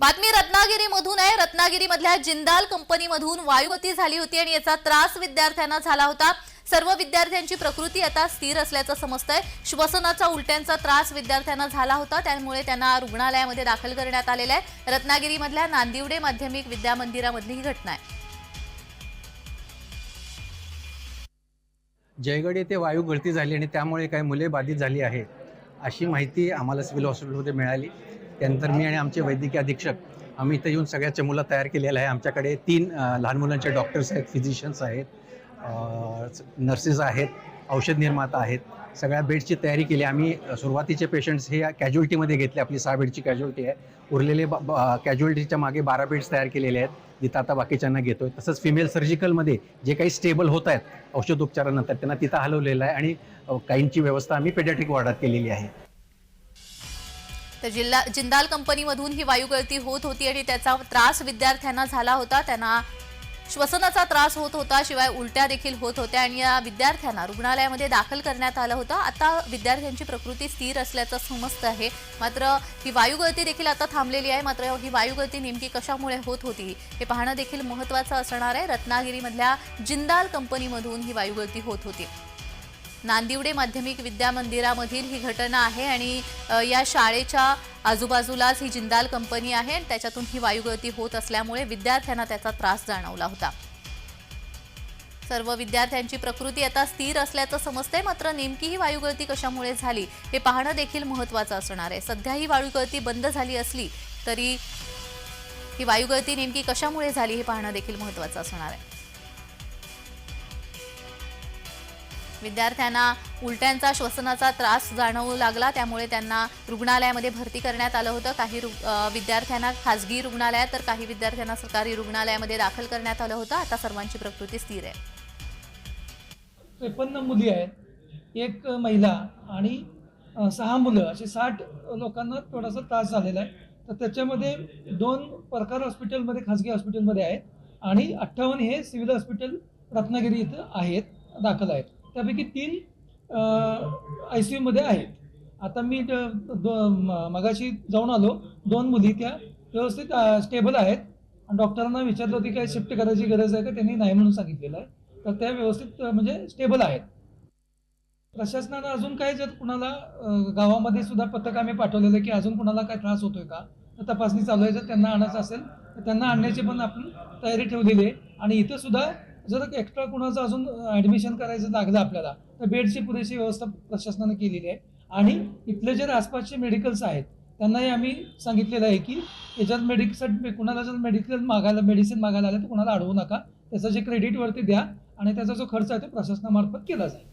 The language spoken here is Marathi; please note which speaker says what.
Speaker 1: बातमी रत्नागिरीमधून आहे. रत्नागिरीमधल्या जिंदाल कंपनीमधून वायुगती झाली होती आणि याचा त्रास विद्यार्थ्यांना झाला होता. सर्व विद्यार्थ्यांची प्रकृती आता स्थिर असल्याचं समजतंय. श्वसनाचा उलट्यांचा त्रास विद्यार्थ्यांना झाला होता. त्यामुळे त्यांना रुग्णालयामध्ये दाखल करण्यात आलेलं आहे. रत्नागिरीमधल्या नांदिवडे माध्यमिक विद्यामंदिरामधली ही घटना आहे.
Speaker 2: जयगड येथे वायू गळती झाली आणि त्यामुळे काही मुले बाधित झाली आहेत अशी माहिती आम्हाला सिव्हिल हॉस्पिटलमध्ये मिळाली. त्यानंतर मी आणि आमचे वैद्यकीय अधीक्षक आम्ही इथं येऊन सगळ्या चमूला तयार केलेलं आहे. आमच्याकडे तीन लहान मुलांचे डॉक्टर्स आहेत फिजिशियन्स आहेत नर्सेस आहेत औषध निर्माता आहेत. सगळ्या बेडची तयारी केली. आम्ही सुरुवातीचे पेशंट्स हे कॅज्युअल्टीमध्ये घेतले. आपली सहा बेडची कॅज्युअल्टी आहे. उरलेले कॅज्युअल्टीच्या मागे बारा बेड्स तयार केलेले आहेत जिथं आता बाकीच्यांना घेतोय. तसंच फिमेल सर्जिकलमध्ये जे काही स्टेबल होत आहेत औषधोपचारानंतर त्यांना तिथं हलवलेलं आहे आणि काहींची व्यवस्था आम्ही पेडॅट्रिक वॉर्डात केलेली आहे.
Speaker 1: तर जिल्हा जिंदाल कंपनीमधून ही वायुगळती होत होती आणि त्याचा त्रास विद्यार्थ्यांना झाला होता. त्यांना श्वसनाचा त्रास होत होता शिवाय उलट्या देखील होत होत्या आणि या विद्यार्थ्यांना रुग्णालयामध्ये दाखल करण्यात आलं होतं. आता विद्यार्थ्यांची प्रकृती स्थिर असल्याचं समजतं आहे. मात्र ही वायुगळती देखील आता थांबलेली आहे. मात्र ही वायुगळती नेमकी कशामुळे होत होती हे पाहणं देखील महत्त्वाचं असणार आहे. रत्नागिरीमधल्या जिंदाल कंपनीमधून ही वायुगळती होत होती. नांदिवडे माध्यमिक विद्या मंदिरामधील ही घटना आहे आणि या शाळेच्या आजूबाजूलाच ही जिंदाल कंपनी आहे आणि त्याच्यातून ही वायुगळती होत असल्यामुळे विद्यार्थ्यांना त्याचा त्रास जाणवला होता. सर्व विद्यार्थ्यांची प्रकृती आता स्थिर असल्याचं समजतंय मात्र नेमकी ही वायुगळती कशामुळे झाली हे पाहणं देखील महत्वाचं असणार आहे. सध्या ही वायुगळती बंद झाली असली तरी ही वायुगळती नेमकी कशामुळे झाली हे पाहणं देखील महत्त्वाचं असणार आहे. विद्यार्थ्यांना उलट्यांचा श्वसनाचा त्रास जाणवू लागला त्यामुळे त्यांना रुग्णालयामध्ये भरती करण्यात आलं होतं. काही रु- विद्यार्थ्यांना खासगी रुग्णालयात तर काही विद्यार्थ्यांना सरकारी रुग्णालयामध्ये दाखल करण्यात आलं होतं. आता सर्वांची प्रकृती स्थिर आहे.
Speaker 3: त्रेपन्न मुली आहेत. एक महिला आणि सहा मुलं असे साठ लोकांना थोडासा त्रास झालेला आहे. तर त्याच्यामध्ये दोन प्रकार हॉस्पिटलमध्ये खाजगी हॉस्पिटलमध्ये आहेत आणि अठ्ठावन्न हे सिव्हिल हॉस्पिटल रत्नागिरी इथं आहेत दाखल आहेत. त्यापैकी तीन आय सी यूमध्ये आहेत. आता मी दो मगाशी जाऊन आलो. दोन मुली त्या व्यवस्थित स्टेबल आहेत. आणि डॉक्टरांना विचारलं होती काय शिफ्ट करायची गरज आहे का? त्यांनी नाही म्हणून सांगितलेलं आहे. तर त्या व्यवस्थित म्हणजे स्टेबल आहेत. प्रशासनानं अजून काय जर कुणाला गावामध्ये सुद्धा पथक आम्ही पाठवलेलं आहे की अजून कुणाला काय त्रास होतोय का? तर तपासणी चालू आहे. जर त्यांना आणायचं असेल तर त्यांना आणण्याची पण आपण तयारी ठेवलेली आहे. आणि इथं सुद्धा जर एक्स्ट्रा कुणाचं अजून ॲडमिशन करायचं लागलं आपल्याला तर बेडची पुरेशी व्यवस्था प्रशासनानं केलेली आहे. आणि इथले जे आसपासचे मेडिकल्स आहेत त्यांनाही आम्ही सांगितलेलं आहे की याच्यात मेडिकल कुणाला जर मेडिकल मागायला मेडिसिन मागायला आलं तर कुणाला अडवू नका. त्याचं जे क्रेडिट वरती द्या आणि त्याचा जो खर्च आहे तो प्रशासनामार्फत केला जाईल.